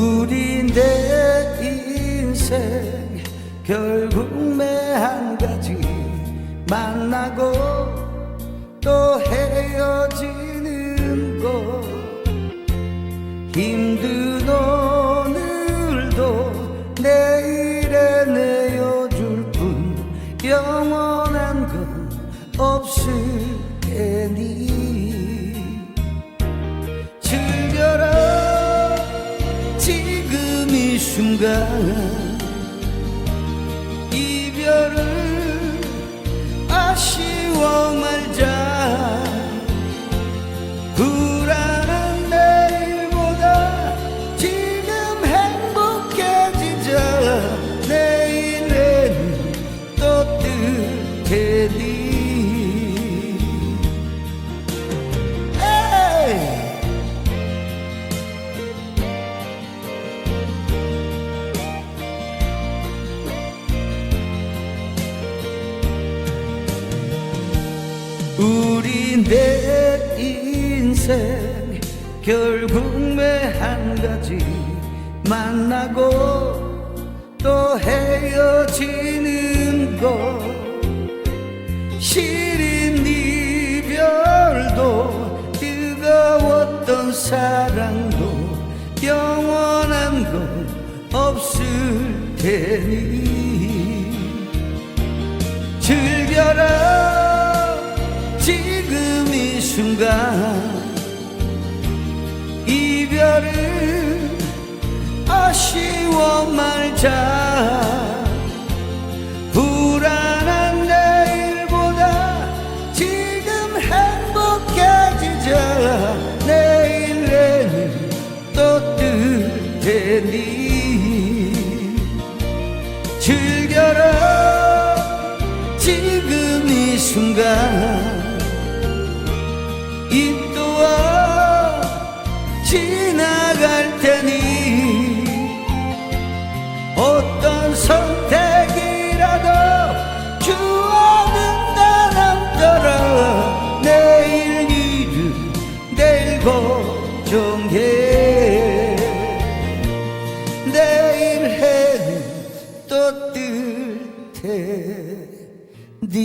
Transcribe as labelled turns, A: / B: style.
A: 우리 내 인생 결국 매 한 가지 만나고 또 헤어지는 것 힘든 오늘도 내일에 내어줄 뿐 영원한 건 없으니 순간 우리 내 인생 결국 매한 가지 만나고 또 헤어지는 것 시린 이별도 뜨거웠던 사랑도 영원한 건 없을 테니 지금 이 순간 이별을 아쉬워 말자. 불안한 내일보다 지금 행복해지자. 내일에는 또뜰 테니. 즐겨라. 지금 이 순간 지나갈 테니 어떤 선택이라도 추억은 다 남더라 내일 일은 내일 걱정해. 내일 해는 또 뜰 테니